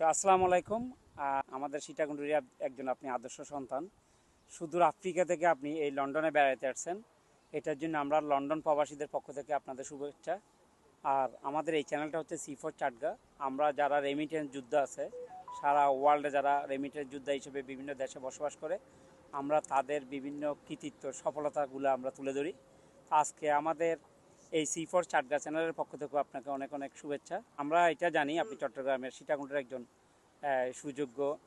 তো আসসালামু আলাইকুম। আমাদের সীতাকুণ্ডুরি একজন আপনি আদর্শ সন্তান। সুদূর আফ্রিকা থেকে আপনি এই লন্ডনে বেড়াতে আসছেন। এটার জন্য আমরা লন্ডন প্রবাসীদের পক্ষ থেকে আপনাদের শুভেচ্ছা। আর আমাদের এই চ্যানেলটা হচ্ছে সি ফোর চাটগা। আমরা যারা রেমিটেন্স যুদ্ধ আছে, সারা ওয়ার্ল্ডে যারা রেমিটেন্স যোদ্ধা হিসেবে বিভিন্ন দেশে বসবাস করে, আমরা তাদের বিভিন্ন কৃতিত্ব, সফলতাগুলো আমরা তুলে ধরি। আজকে আমাদের এই সি ফোর চাটগা চ্যানেলের পক্ষ থেকে আপনাকে অনেক অনেক শুভেচ্ছা। আমরা এটা জানি, আপনি চট্টগ্রামের সীতাকুণ্ডের একজন সুযোগ্য,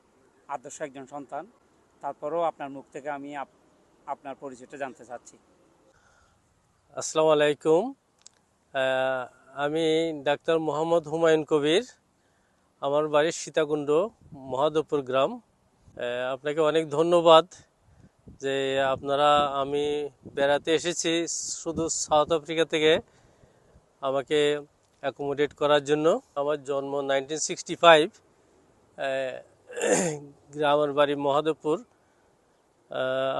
আদর্শ একজন সন্তান। তারপরেও আপনার মুখ থেকে আমি আপ- আপনার পরিচয়টা জানতে চাচ্ছি। আসসালামু আলাইকুম। আমি ডাক্তার মোহাম্মদ হুমায়ুন কবির। আমার বাড়ির সীতাকুণ্ড মহাদপুর গ্রাম। আপনাকে অনেক ধন্যবাদ। যে আপনারা, আমি বেড়াতে এসেছি শুধু সাউথ আফ্রিকা থেকে আমাকে অ্যাকোমোডেট করার জন্য। আমার জন্ম নাইনটিন সিক্সটি ফাইভ গ্রামের বাড়ি মহাদেবপুর।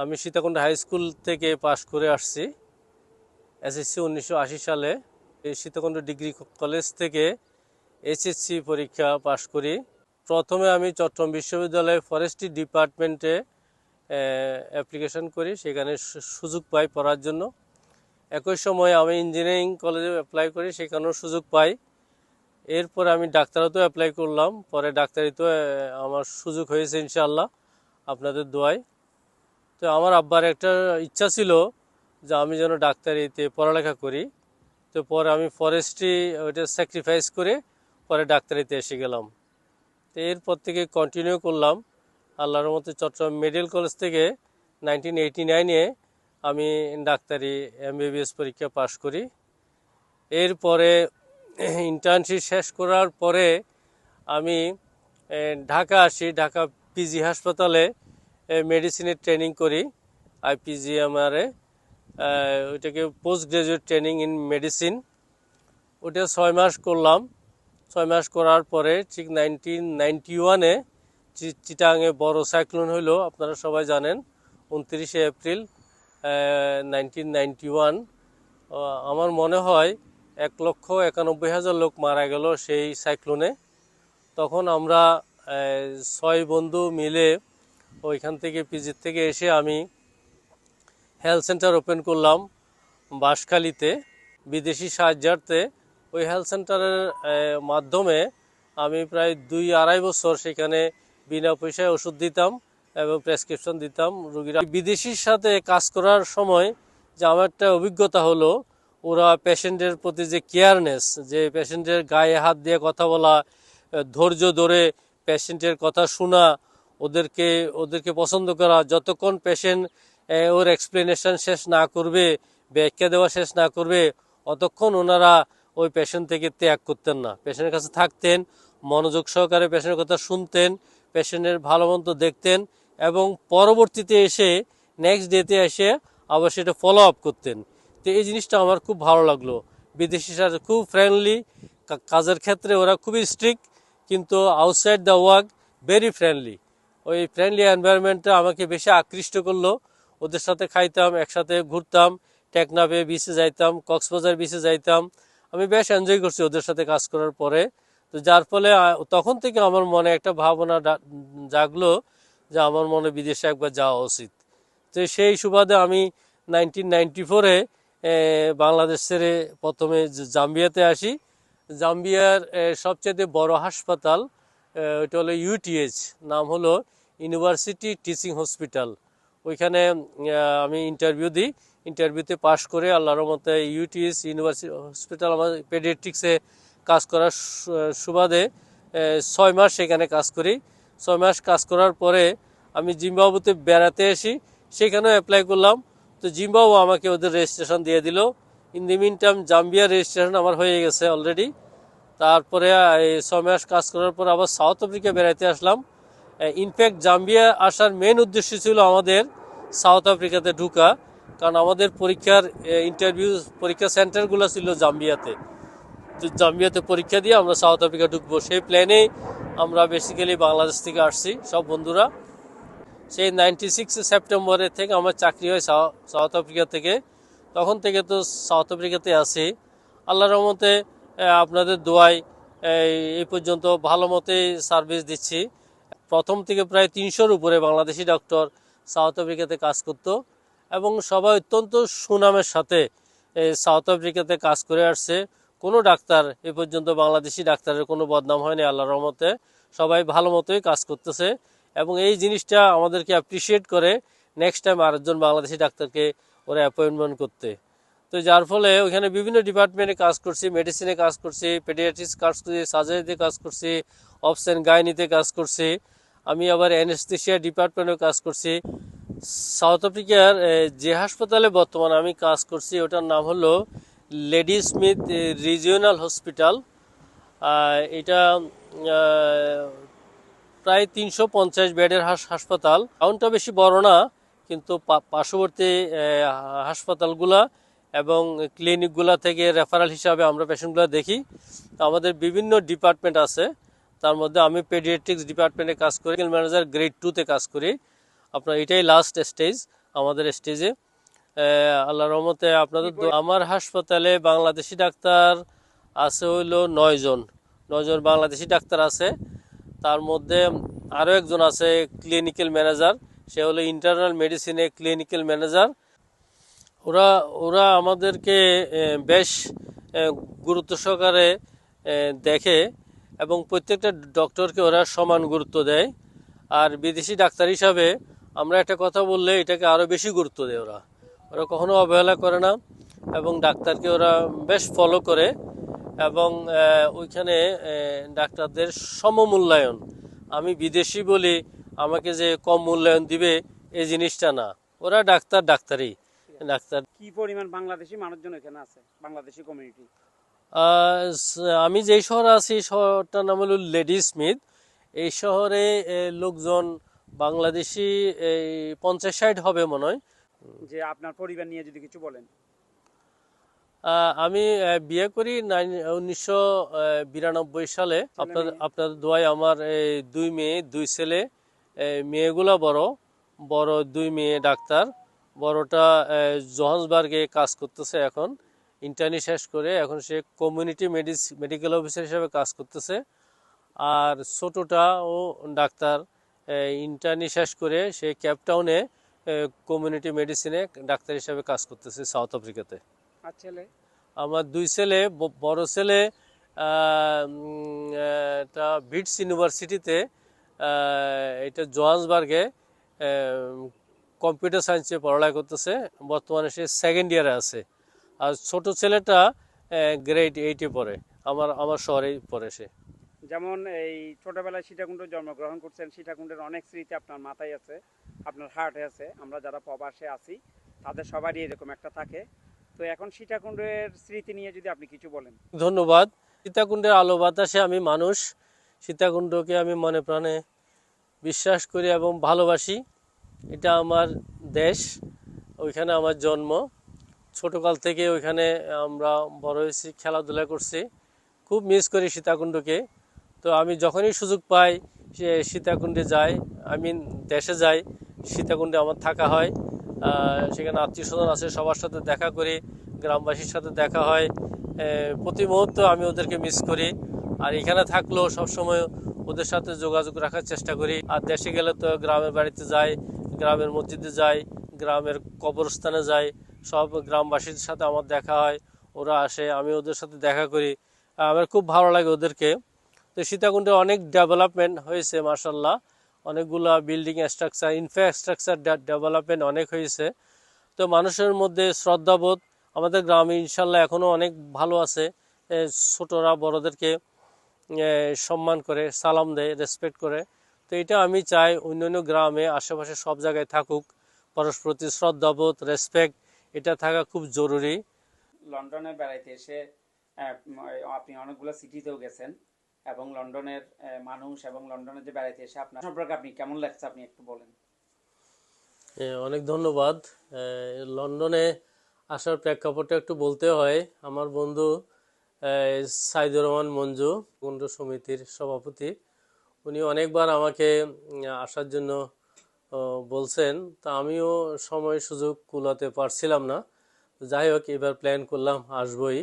আমি সীতাকুণ্ড হাই স্কুল থেকে পাশ করে আসছি, এসএসসি উনিশশো আশি সালে। এই সীতাকুণ্ড ডিগ্রি কলেজ থেকে এইচএসসি পরীক্ষা পাশ করি। প্রথমে আমি চট্টগ্রাম বিশ্ববিদ্যালয়ে ফরেস্ট্রি ডিপার্টমেন্টে অ্যাপ্লিকেশন করি, সেখানে সুযোগ পাই পড়ার জন্য। একই সময় আমি ইঞ্জিনিয়ারিং কলেজে অ্যাপ্লাই করি, সেখানেও সুযোগ পাই। এরপর আমি ডাক্তারিতেও অ্যাপ্লাই করলাম, পরে ডাক্তারিতেও আমার সুযোগ হয়েছে ইনশাল্লাহ আপনাদের দোয়ায়। তো আমার আব্বার একটা ইচ্ছা ছিল যে আমি যেন ডাক্তারিতে পড়ালেখা করি। তো পরে আমি ফরেস্ট্রি ওইটা স্যাক্রিফাইস করে পরে ডাক্তারিতে এসে গেলাম। তো এরপর থেকে কন্টিনিউ করলাম। আল্লাহর মতো চট্টগ্রাম মেডিকেল কলেজ থেকে নাইনটিন এইটি নাইনে আমি ডাক্তারি এমবিবিএস পরীক্ষা পাশ করি। এরপরে ইন্টার্নশিপ শেষ করার পরে আমি ঢাকা আসি। ঢাকা পিজি হাসপাতালে মেডিসিনের ট্রেনিং করি আইপিজিএমআরে ওইটাকে post graduate training in medicine ওটা ছয় মাস করলাম। ছয় মাস করার পরে ঠিক নাইনটিন নাইনটি ওয়ানে চিটাঙে বড় সাইক্লোন হইল, আপনারা সবাই জানেন, উনত্রিশে এপ্রিল নাইনটিন আমার মনে হয় এক লক্ষ একানব্বই হাজার লোক মারা গেল সেই সাইক্লোনে। তখন আমরা ছয় বন্ধু মিলে ওইখান থেকে পিজির থেকে এসে আমি হেলথ সেন্টার ওপেন করলাম বাঁশখালীতে, বিদেশি সাহায্যার্থে। ওই হেলথ সেন্টারের মাধ্যমে আমি প্রায় দুই আড়াই বছর সেখানে বিনা পয়সায় ওষুধ দিতাম এবং প্রেসক্রিপশন দিতাম রুগীরা। বিদেশির সাথে কাজ করার সময় যে আমার একটা অভিজ্ঞতা হলো, ওরা পেশেন্টের প্রতি যে কেয়ারনেস যে পেশেন্টের গায়ে হাত দিয়ে কথা বলা, ধৈর্য ধরে পেশেন্টের কথা শোনা, ওদেরকে ওদেরকে পছন্দ করা, যতক্ষণ পেশেন্ট ওর এক্সপ্লেনেশন শেষ না করবে, ব্যাখ্যা দেওয়া শেষ না করবে, অতক্ষণ ওনারা ওই পেশেন্ট থেকে ত্যাগ করতেন না। পেশেন্টের কাছে থাকতেন, মনোযোগ সহকারে পেশেন্টের কথা শুনতেন পেশেন্টের ভালো মন্দ দেখতেন এবং পরবর্তীতে এসে নেক্সট ডেতে এসে আবার সেটা ফলো আপ করতেন। তো এই জিনিসটা আমার খুব ভালো লাগল। বিদেশি সাথে খুব ফ্রেন্ডলি কাজের ক্ষেত্রে ওরা খুবই স্ট্রিক্ট কিন্তু outside the work very friendly ওই ফ্রেন্ডলি এনভায়রনমেন্টটা আমাকে বেশি আকৃষ্ট করল। ওদের সাথে খাইতাম, একসাথে ঘুরতাম, টেকনাফে বিচে যাইতাম, কক্সবাজার বিচে যাইতাম। আমি বেশ এনজয় করছি ওদের সাথে কাজ করার পরে। তো যার ফলে তখন থেকে আমার মনে একটা ভাবনা জাগলো যে আমার মনে বিদেশে একবার যাওয়া উচিত। তো সেই সুবাদে আমি নাইনটিন নাইনটি ফোরে বাংলাদেশ ছেড়ে প্রথমে জাম্বিয়াতে আসি। জাম্বিয়ার সবচেয়ে বড় হাসপাতাল ওইটা হলো ইউটিএইচ নাম হলো ইউনিভার্সিটি টিচিং হসপিটাল। ওইখানে আমি ইন্টারভিউ দিই। ইন্টারভিউতে পাশ করে আল্লাহর মতে ইউটিএস ইউনিভার্সিটি, হসপিটাল আমার পেডিয়াট্রিক্সে কাজ করার সুবাদে ছয় মাস সেখানে কাজ করি। ছয় মাস কাজ করার পরে আমি জিম্বাবুতে বেড়াতে আসি সেখানেও অ্যাপ্লাই করলাম। তো জিম্বাবু আমাকে ওদের রেজিস্ট্রেশন দিয়ে দিল। In the meantime Zambia registration আমার হয়ে গেছে অলরেডি তারপরে ছয় মাস কাজ করার পর আবার সাউথ আফ্রিকা বেড়াতে আসলাম। ইনফ্যাক্ট জাম্বিয়া আসার মেন উদ্দেশ্য ছিল আমাদের সাউথ আফ্রিকাতে ঢুকা। কারণ আমাদের পরীক্ষার ইন্টারভিউ পরীক্ষা সেন্টারগুলো ছিল জাম্বিয়াতে জাম্বিয়াতে পরীক্ষা দিয়ে আমরা সাউথ আফ্রিকা ঢুকবো, সেই প্ল্যানেই আমরা বেসিক্যালি বাংলাদেশ থেকে আসছি, সব বন্ধুরা। সেই নাইনটি সিক্স সেপ্টেম্বরের থেকে আমার চাকরি হয় সাউ- সাউথ আফ্রিকা থেকে। তখন থেকে তো সাউথ আফ্রিকাতে আছি। আল্লাহ রহমতে আপনাদের দোয়ায় এই পর্যন্ত ভালো মতোই সার্ভিস দিচ্ছি। প্রথম থেকে প্রায় তিনশোর উপরে বাংলাদেশি ডক্টর সাউথ আফ্রিকাতে কাজ করতো এবং সবাই অত্যন্ত সুনামের সাথে সাউথ আফ্রিকাতে কাজ করে আসছে। কোনো ডাক্তার এ পর্যন্ত বাংলাদেশি ডাক্তারের কোনো বদনাম হয়নি আল্লাহ রহমতে। সবাই ভালো মতোই কাজ করতেছে এবং এই জিনিসটা আমাদেরকে অ্যাপ্রিসিয়েট করে নেক্সট টাইম আরেকজন বাংলাদেশি ডাক্তারকে ওরা অ্যাপয়েন্টমেন্ট করতে। তো যার ফলে ওখানে বিভিন্ন ডিপার্টমেন্টে কাজ করছি মেডিসিনে কাজ করছি পেডিয়াট্রিক্স কাজ করছি সার্জারিতে কাজ করছি অপশন গাইনিতে কাজ করছি। আমি আবার অ্যানেস্থেশিয়া ডিপার্টমেন্টেও কাজ করছি। সাউথ আফ্রিকার যে হাসপাতালে বর্তমানে আমি কাজ করছি, ওটার নাম হলো লেডি স্মিথ রিজিওনাল হসপিটাল এটা প্রায় তিনশো পঞ্চাশ বেডের হাস- হাসপাতাল। টাউনটা বেশি বড় না, কিন্তু পার্শ্ববর্তী হাসপাতালগুলা এবং ক্লিনিকগুলা থেকে রেফারেল হিসাবে আমরা পেশেন্টগুলো দেখি। তো আমাদের বিভিন্ন ডিপার্টমেন্ট আছে, তার মধ্যে আমি পেডিয়াট্রিক্স ডিপার্টমেন্টে কাজ করি ম্যানেজার গ্রেড টুতে কাজ করি। আপনার এটাই লাস্ট স্টেজ আমাদের স্টেজে আল্লাহ রহমতে আপনাদের আমার হাসপাতালে বাংলাদেশি ডাক্তার আছে হইল নয় জন। নয়জন বাংলাদেশি ডাক্তার আছে। তার মধ্যে আরও একজন আছে ক্লিনিক্যাল ম্যানেজার সে হলো ইন্টারনাল মেডিসিনে ক্লিনিক্যাল ম্যানেজার ওরা ওরা আমাদেরকে বেশ গুরুত্ব সহকারে দেখে এবং প্রত্যেকটা ডক্টরকে ওরা সমান গুরুত্ব দেয়। আর বিদেশি ডাক্তার হিসাবে আমরা একটা কথা বললে এটাকে আরও বেশি গুরুত্ব দেয় ওরা। ওরা কখনো অবহেলা করে না এবং ডাক্তারকে ওরা বেশ ফলো করে এবং ওইখানে ডাক্তারদের সমমূল্যায়ন। আমি বিদেশি বলি আমাকে যে কম মূল্যায়ন দিবে এই জিনিসটা না। ওরা ডাক্তার ডাক্তারই ডাক্তার। কি পরিমাণ বাংলাদেশি মানুষজন এখানে আছে? বাংলাদেশি কমিউনিটি আমি যেই শহরে আছি শহরটার নাম হলো লেডি স্মিথ এই শহরে লোকজন বাংলাদেশি এই পঞ্চাশ ষাট হবে মনে হয়। যে আপনার পরিবার নিয়ে যদি কিছু বলেন। আমি বিয়ে করি উনিশশো বিরানব্বই সালে। আপনার আপনার দোয়ায় আমার এই দুই মেয়ে দুই ছেলে। মেয়েগুলা বড় বড় দুই মেয়ে ডাক্তার। বড়টা জোহান্সবার্গে কাজ করতেছে এখন। ইন্টার্নি শেষ করে এখন সে কমিউনিটি মেডিস মেডিকেল অফিসার হিসেবে কাজ করতেছে। আর ছোটটা ও ডাক্তার ইন্টার্নি শেষ করে সে ক্যাপটাউনে কমিউনিটি মেডিসিনে ডাক্তার হিসেবে কাজ করতেছে সাউথ আফ্রিকাতে আমার দুই ছেলে বড় ছেলে এটা বিটস ইউনিভার্সিটিতে এটা জোহান্সবার্গে কম্পিউটার সায়েন্সে পড়ালেখা করতেছে। বর্তমানে সে সেকেন্ড ইয়ারে আছে। আর ছোট ছেলেটা গ্রেড এইটে পড়ে। আমার আমার শহরেই পড়ে সে। যেমন এই ছোটবেলায় সীতাকুণ্ড জন্মগ্রহণ করছেন সীতাকুণ্ডের অনেক স্মৃতি আপনার মাথায় আছে। আপনার হার্টে আছে, আমরা যারা প্রবাসে আছি, তাদের সবারই এরকম একটা থাকে। তো এখন সীতাকুণ্ডের স্মৃতি নিয়ে যদি আপনি কিছু বলেন। ধন্যবাদ। সীতাকুণ্ডের আলো বাতাসে আমি মানুষ। সীতাকুণ্ডকে আমি মনে প্রাণে বিশ্বাস করি এবং ভালোবাসি। এটা আমার দেশ, ওইখানে আমার জন্ম। ছোটকাল থেকে ওইখানে আমরা বড় হয়েছি, খেলাধুলা করছি। খুব মিস করি সীতাকুণ্ডকে। তো আমি যখনই সুযোগ পাই, সে সীতাকুণ্ডে যাই আমি দেশে যাই সীতাকুণ্ডে আমার থাকা হয়। সেখানে আত্মীয় স্বজন আছে, সবার সাথে দেখা করি, গ্রামবাসীর সাথে দেখা হয়। প্রতি মুহূর্ত আমি ওদেরকে মিস করি। আর এখানে থাকলেও সবসময় ওদের সাথে যোগাযোগ রাখার চেষ্টা করি। আর দেশে গেলে তো গ্রামের বাড়িতে যাই, গ্রামের মসজিদে যাই, গ্রামের কবরস্থানে যাই, সব গ্রামবাসীর সাথে আমার দেখা হয়, ওরা আসে, আমি ওদের সাথে দেখা করি। আমার খুব ভালো লাগে ওদেরকে। তো সীতাকুণ্ডে অনেক ডেভেলপমেন্ট হয়েছে মার্শাল্লাহ অনেকগুলা বিল্ডিং স্ট্রাকচার ইনফ্রাস্ট্রাকচার ডেভেলপমেন্ট অনেক হয়েছে। তো মানুষের মধ্যে শ্রদ্ধাবোধ আমাদের গ্রামে ইনশাল্লাহ এখনও অনেক ভালো আছে। ছোটরা, বড়দেরকে সম্মান করে, সালাম দেয় রেসপেক্ট করে। তো এটা আমি চাই অন্যান্য গ্রামে, আশেপাশে সব জায়গায় থাকুক। পরস্পর শ্রদ্ধাবোধ রেসপেক্ট এটা থাকা খুব জরুরি। লন্ডনে বেড়াইতে এসে আপনি অনেকগুলো সিটিতেও গেছেন। এবং লন্ডনের মানুষ এবং লন্ডনে যে বেড়াইতে এসে আপনার সম্পর্কে আপনি কেমন লাগছে আপনি একটু বলেন। অনেক ধন্যবাদ। লন্ডনে আসার প্রেক্ষাপটটা একটু বলতে হয়, আমার বন্ধু সাইদুর রহমান মঞ্জু কুণ্ড সমিতির সভাপতি, উনি অনেকবার আমাকে আসার জন্য বলছেন। তা আমিও সময় সুযোগ কুলাতে পারছিলাম না। যাই হোক, এবার প্ল্যান করলাম, আসবই।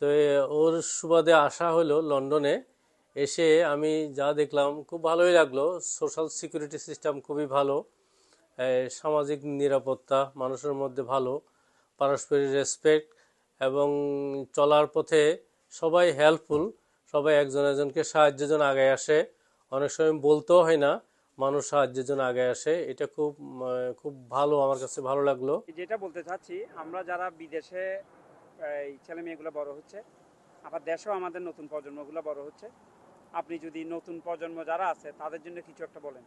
তো ওর সুবাদে আসা হলো লন্ডনে। এসে আমি যা দেখলাম, খুব ভালোই লাগল। সোশ্যাল সিকিউরিটি সিস্টেম খুবই ভালো। সামাজিক নিরাপত্তা মানুষের মধ্যে ভালো। পারস্পরিক রেসপেক্ট এবং চলার পথে সবাই হেল্পফুল সবাই একজন একজনকে সাহায্যের জন্য আগে আসে। অনেক সময় বলতেও হয় না, মানুষ সাহায্যের জন্য আগে আসে। এটা খুব খুব ভালো, আমার কাছে ভালো লাগল। যেটা বলতে চাচ্ছি, আমরা যারা বিদেশে ছেলে মেয়েগুলো বড় হচ্ছে, আবার দেশেও আমাদের নতুন প্রজন্মগুলো বড় হচ্ছে আপনি যদি নতুন প্রজন্ম যারা আছে, তাদের জন্য কিছু একটা বলেন।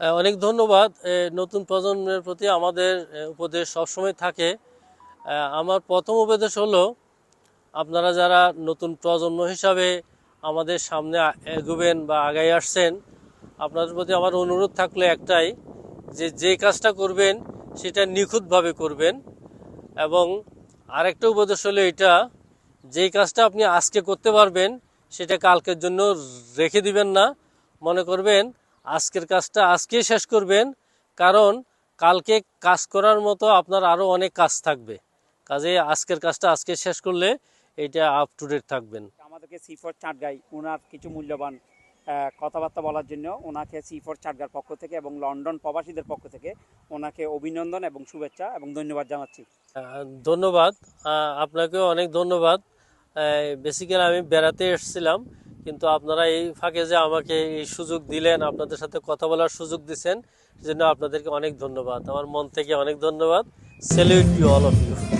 অনেক ধন্যবাদ। নতুন প্রজন্মের প্রতি আমাদের উপদেশ সবসময় থাকে। আমার প্রথম উপদেশ হলো, আপনারা যারা নতুন প্রজন্ম হিসাবে আমাদের সামনে এগোবেন বা আগাই আসছেন, আপনাদের প্রতি আমার অনুরোধ থাকলে একটাই, যে যে কাজটা করবেন, সেটা নিখুঁতভাবে করবেন। এবং আরেকটা উপদেশ হলো এটা যেই কাজটা আপনি আজকে করতে পারবেন সেটা কালকের জন্য রেখে দিবেন না। মনে করবেন আজকের কাজটা আজকেই শেষ করবেন কারণ কালকে কাজ করার মতো আপনার আরও অনেক কাজ থাকবে। কাজে আজকের কাজটা আজকে শেষ করলে এটা আপ টু ডেট থাকবেন। আমাদেরকে সি ফোর চাটগাই ওনার কিছু মূল্যবান কথাবার্তা বলার জন্য ওনাকে সি ফোর চাটগার পক্ষ থেকে এবং লন্ডন প্রবাসীদের পক্ষ থেকে ওনাকে অভিনন্দন এবং শুভেচ্ছা এবং ধন্যবাদ জানাচ্ছি। ধন্যবাদ। আহ, আপনাকেও অনেক ধন্যবাদ। বেসিক্যালি আমি বেড়াতে এসেছিলাম, কিন্তু আপনারা এই ফাঁকে যে আমাকে এই সুযোগ দিলেন, আপনাদের সাথে কথা বলার সুযোগ দিচ্ছেন সেজন্য আপনাদেরকে অনেক ধন্যবাদ। আমার মন থেকে অনেক ধন্যবাদ। Salute you all of you